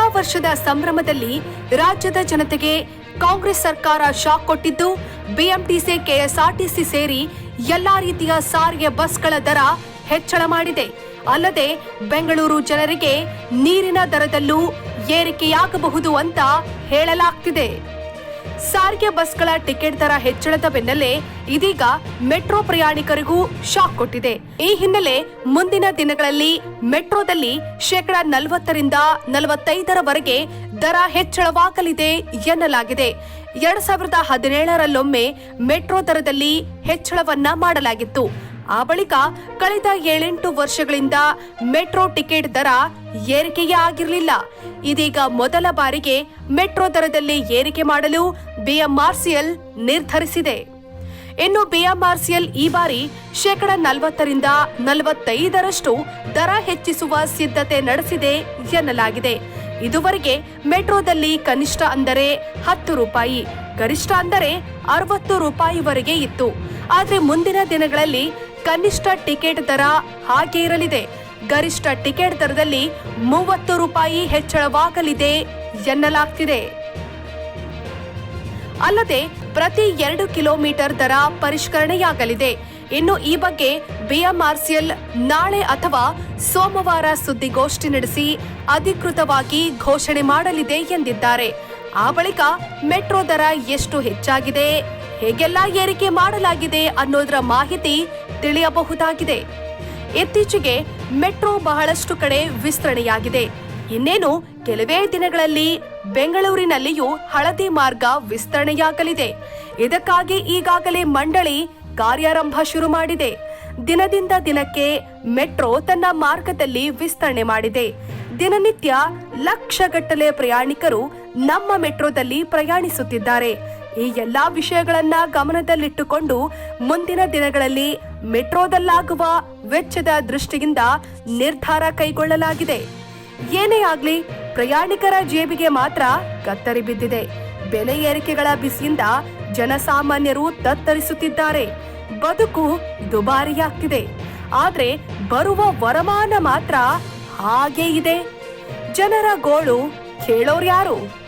ವರ್ಷದ ಸಂಭ್ರಮದಲ್ಲಿ ರಾಜ್ಯದ ಜನತೆಗೆ ಕಾಂಗ್ರೆಸ್ ಸರ್ಕಾರ ಶಾಕ್ ಕೊಟ್ಟಿದ್ದು, ಬಿಎಂಟಿಸಿ, ಕೆಎಸ್ಆರ್ಟಿಸಿ ಸೇರಿ ಎಲ್ಲಾ ರೀತಿಯ ಸಾರಿಗೆ ಬಸ್ಗಳ ದರ ಹೆಚ್ಚಳ ಮಾಡಿದೆ. ಅಲ್ಲದೆ ಬೆಂಗಳೂರು ಜನರಿಗೆ ನೀರಿನ ದರದಲ್ಲೂ ಏರಿಕೆಯಾಗಬಹುದು ಅಂತ ಹೇಳಲಾಗ್ತಿದೆ. ಸಾರಿಗೆ ಬಸ್ಗಳ ಟಿಕೆಟ್ ದರ ಹೆಚ್ಚಳದ ಬೆನ್ನಲ್ಲೇ ಇದೀಗ ಮೆಟ್ರೋ ಪ್ರಯಾಣಿಕರಿಗೂ ಶಾಕ್ ಕೊಟ್ಟಿದೆ. ಈ ಹಿನ್ನೆಲೆ ಮುಂದಿನ ದಿನಗಳಲ್ಲಿ ಮೆಟ್ರೋದಲ್ಲಿ ಶೇಕಡ ನಲವತ್ತರಿಂದ ನಲವತ್ತೈದರವರೆಗೆ ದರ ಹೆಚ್ಚಳವಾಗಲಿದೆ ಎನ್ನಲಾಗಿದೆ. ಎರಡ್ ಸಾವಿರದ ಹದಿನೇಳರಲ್ಲೊಮ್ಮೆ ಮೆಟ್ರೋ ದರದಲ್ಲಿ ಹೆಚ್ಚಳವನ್ನ ಮಾಡಲಾಗಿತ್ತು. ಆ ಬಳಿಕ ಕಳೆದ ಏಳೆಂಟು ವರ್ಷಗಳಿಂದ ಮೆಟ್ರೋ ಟಿಕೆಟ್ ದರ ಏರಿಕೆಯೇ ಆಗಿರಲಿಲ್ಲ. ಇದೀಗ ಮೊದಲ ಬಾರಿಗೆ ಮೆಟ್ರೋ ದರದಲ್ಲಿ ಏರಿಕೆ ಮಾಡಲು ಬಿಎಂಆರ್ಸಿಎಲ್ ನಿರ್ಧರಿಸಿದೆ. ಇನ್ನು ಬಿಎಂಆರ್ಸಿಎಲ್ ಈ ಬಾರಿ ಶೇಕಡ ನಲವತ್ತರಿಂದ ನಲವತ್ತೈದರಷ್ಟು ದರ ಹೆಚ್ಚಿಸುವ ಸಿದ್ಧತೆ ನಡೆಸಿದೆ ಎನ್ನಲಾಗಿದೆ. ಇದುವರೆಗೆ ಮೆಟ್ರೋದಲ್ಲಿ ಕನಿಷ್ಠ ಅಂದರೆ ಹತ್ತು ರೂಪಾಯಿ, ಗರಿಷ್ಠ ಅಂದರೆ ಅರವತ್ತು ರೂಪಾಯಿವರೆಗೆ ಇತ್ತು. ಆದರೆ ಮುಂದಿನ ದಿನಗಳಲ್ಲಿ ಕನಿಷ್ಠ ಟಿಕೆಟ್ ದರ ಹಾಗೆ ಇರಲಿದೆ. ಗರಿಷ್ಠ ಟಿಕೆಟ್ ದರದಲ್ಲಿ ಮೂವತ್ತು ರೂಪಾಯಿ ಹೆಚ್ಚಳವಾಗಲಿದೆ ಎನ್ನಲಾಗ್ತಿದೆ. ಅಲ್ಲದೆ ಪ್ರತಿ ಎರಡು ಕಿಲೋಮೀಟರ್ ದರ ಪರಿಷ್ಕರಣೆಯಾಗಲಿದೆ. ಇನ್ನು ಈ ಬಗ್ಗೆ ಬಿಎಂಆರ್ಸಿಎಲ್ ನಾಳೆ ಅಥವಾ ಸೋಮವಾರ ಸುದ್ದಿಗೋಷ್ಠಿ ನಡೆಸಿ ಅಧಿಕೃತವಾಗಿ ಘೋಷಣೆ ಮಾಡಲಿದೆ ಎಂದಿದ್ದಾರೆ. ಆ ಬಳಿಕ ಮೆಟ್ರೋ ದರ ಎಷ್ಟು ಹೆಚ್ಚಾಗಿದೆ? ಹೇಗೆಲ್ಲ ಏರಿಕೆ ಮಾಡಲಾಗಿದೆ ಅನ್ನೋದರ ಮಾಹಿತಿ ತಿಳಿಯಬಹುದಾಗಿದೆ. ಇತ್ತೀಚೆಗೆ ಮೆಟ್ರೋ ಬಹಳಷ್ಟು ಕಡೆ ವಿಸ್ತರಣೆಯಾಗಿದೆ. ಇನ್ನೇನು, ಕೆಲವೇ ದಿನಗಳಲ್ಲಿ ಬೆಂಗಳೂರಿನಲ್ಲಿಯೂ ಹಳದಿ ಮಾರ್ಗ ವಿಸ್ತರಣೆಯಾಗಲಿದೆ. ಇದಕ್ಕಾಗಿ ಈಗಾಗಲೇ ಮಂಡಳಿ ಕಾರ್ಯಾರಂಭ ಶುರು ಮಾಡಿದೆ. ದಿನದಿಂದ ದಿನಕ್ಕೆ ಮೆಟ್ರೋ ತನ್ನ ಮಾರ್ಗದಲ್ಲಿ ವಿಸ್ತರಣೆ ಮಾಡಿದೆ. ದಿನನಿತ್ಯ ಲಕ್ಷಗಟ್ಟಲೆ ಪ್ರಯಾಣಿಕರು ನಮ್ಮ ಮೆಟ್ರೋದಲ್ಲಿ ಪ್ರಯಾಣಿಸುತ್ತಿದ್ದಾರೆ. ಈ ಎಲ್ಲಾ ವಿಷಯಗಳನ್ನ ಗಮನದಲ್ಲಿಟ್ಟುಕೊಂಡು ಮುಂದಿನ ದಿನಗಳಲ್ಲಿ ಮೆಟ್ರೋದಲ್ಲಾಗುವ ವೆಚ್ಚದ ದೃಷ್ಟಿಯಿಂದ ನಿರ್ಧಾರ ಕೈಗೊಳ್ಳಲಾಗಿದೆ. ಏನೇ ಆಗ್ಲಿ, ಪ್ರಯಾಣಿಕರ ಜೇಬಿಗೆ ಮಾತ್ರ ಕತ್ತರಿ ಬಿದ್ದಿದೆ. ಬೆಲೆ ಏರಿಕೆಗಳ ಬಿಸಿಯಿಂದ ಜನಸಾಮಾನ್ಯರು ತತ್ತರಿಸುತ್ತಿದ್ದಾರೆ. ಬದುಕು ದುಬಾರಿಯಾಗ್ತಿದೆ. ಆದ್ರೆ ಬರುವ ವರಮಾನ ಮಾತ್ರ ಹಾಗೇ ಇದೆ. ಜನರ ಗೋಳು ಕೇಳೋರ್ಯಾರು?